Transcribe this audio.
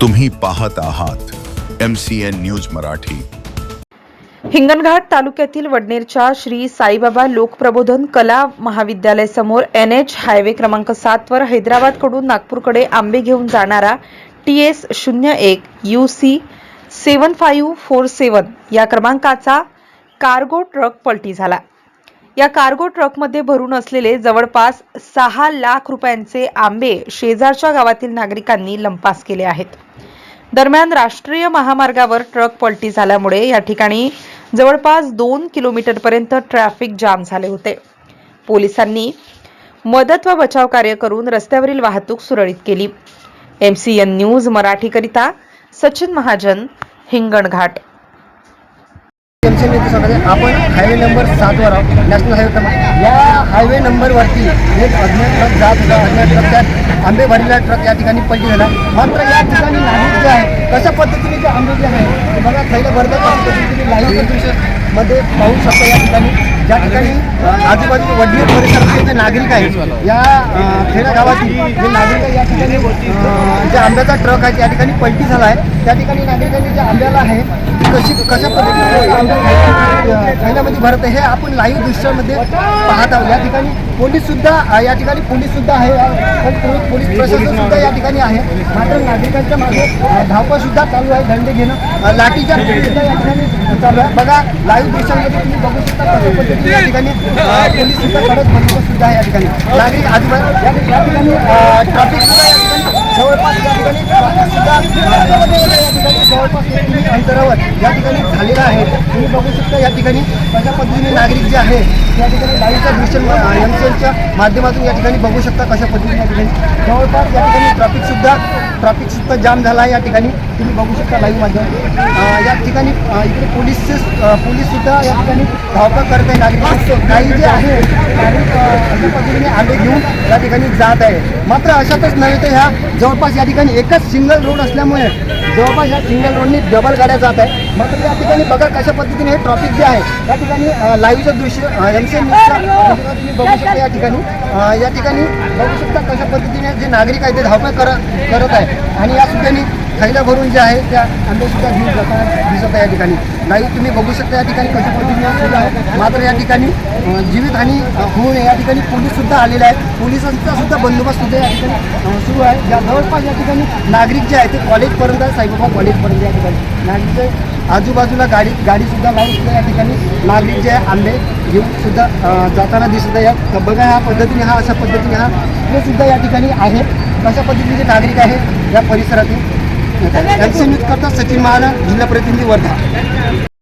तुम्ही पाहत आहात M C N news Marathi. Hinganghat तालुक्यातील वडनेरच्या श्री साईबाबा लोकप्रबोधन कला महाविद्यालय समोर एन एच हायवे क्रमांक सात वर हैदराबादकडून नागपूरकडे आंबे घेऊन जाणारा टी एस शून्य एक U C seven five four seven या क्रमांकाचा कार्गो ट्रक पलटी झाला. या कार्गो ट्रकमध्ये भरून असलेले जवळपास सहा लाख रुपयांचे आंबे शेजारच्या गावातील नागरिकांनी लंपास केले आहेत. दरम्यान राष्ट्रीय महामार्गावर ट्रक पलटी झाल्यामुळे या ठिकाणी जवळपास दोन किलोमीटरपर्यंत ट्रॅफिक जाम झाले होते. पोलिसांनी मदत व बचाव कार्य करून रस्त्यावरील वाहतूक सुरळीत केली. एम सी एन न्यूज मराठीकरिता सचिन महाजन हिंगणघाट आपण हायवे नंबर सातवर आहोत. नॅशनल हायवे क्रमांक या हायवे नंबरवरती एक अज्ञात ट्रक जात होता. अज्ञात ट्रक आंबे भरलेला ट्रक या ठिकाणी पलटी झाला मात्र या ठिकाणी नागरिक जे आहे कशा पद्धतीने जे आंबे जे आहे बघा खैला भरतात कशा पद्धतीने लाईव्ह पाहू शकतो या ठिकाणी. ज्या ठिकाणी आजूबाजूचे आजूबाजूला वडनेर परिसरातले जे नागरिक आहेत या खेड्या गावातील जे नागरिक आहे या ठिकाणी ट्रक आहे त्या ठिकाणी पलटी झाला आहे त्या ठिकाणी नागरिकांनी जे आंब्याला आहे ती कशी कशा पद्धतीने आंबा भरत आहे हे आपण लाईव्ह दृश्यामध्ये पाहत आहोत. या ठिकाणी पोलीस सुद्धा या ठिकाणी पोलीस सुद्धा आहे पोलीस- पोलीस प्रशासन सुद्धा या ठिकाणी आहे. मात्र नागरिकांच्या मागे अ, धावपळ सुद्धा चालू आहे दंड घेणं लाठीच्या सुद्धा या ठिकाणी चालू आहे. बघा लाईव्ह दृश्यामध्ये तुम्ही बघू शकता कशा पद्धतीने या ठिकाणी अ, पोलीस सुद्धा कडक बंदोबस्त सुद्धा आहे या ठिकाणी. नागरिक आजूबाजू या ठिकाणी- या ठिकाणी ट्रॅफिक सुद्धा या ठिकाणी जवळपास या ठिकाणी सुद्धा या ठिकाणी जवळपास एक अंतरावर या ठिकाणी झालेला आहे. तुम्ही बघू शकता या ठिकाणी कशा पद्धतीने नागरिक जे आहे या ठिकाणी लाईव्हच्या दृश्य एम सी एलच्या माध्यमातून या ठिकाणी बघू शकता कशा पद्धतीने या ठिकाणी जवळपास या ठिकाणी ट्रॅफिक सुद्धा ट्रॅफिक सुद्धा जाम झाला आहे या ठिकाणी. तुम्ही बघू शकता लाईव्ह माध्यमातून. या ठिकाणी इकडे पोलीसचे पोलीस सुद्धा या ठिकाणी धावपळ करत आहे. नागरिक काही जे आहे नागरिक अशा पद्धतीने आंबे घेऊन या ठिकाणी जात आहे. मात्र अशातच नव्हे तर ह्या जवळपास या ठिकाणी एकच सिंगल रोड असल्यामुळे जवळपास या सिंगल रोडनी डबल गाड्या जात आहे मात्र या ठिकाणी बघा कशा पद्धतीने हे ट्रॉफिक जे आहे या ठिकाणी लाईव्हचं दृश्य एम सी म्हणजे तुम्ही बघू शकता या ठिकाणी. या ठिकाणी बघू शकता कशा पद्धतीने जे नागरिक आहेत ते धावपळ करत करत आहे आणि या ठिकाणी थैल्या भरून जे आहे त्या आंबेसुद्धा घेऊन जाताना दिसत आहे या ठिकाणी. लाईव्ह तुम्ही बघू शकता या ठिकाणी कशा पद्धतीने सुरू आहे मात्र या ठिकाणी जीवितहानी होऊ नये या ठिकाणी पोलीससुद्धा आलेले आहेत. पोलिसांचा सुद्धा बंदोबस्त सुद्धा या ठिकाणी सुरू आहे. ज्या जवळपास या ठिकाणी नागरिक जे आहे ते कॉलेजपर्यंत आहे साईबाबा कॉलेजपर्यंत या ठिकाणी. नागरिक आजूबाजूला गाडी गाडीसुद्धा लावूनसुद्धा या ठिकाणी नागरिक जे आहे आंबे घेऊन सुद्धा जाताना दिसत आहे. या बघा ह्या पद्धतीने हा अशा पद्धतीने हा हे सुद्धा या ठिकाणी आहे. कशा पद्धतीचे नागरिक आहे या परिसरातील? एम सी न्यूज करता सचिन महाराज जिल्हा प्रतिनिधी वर्धा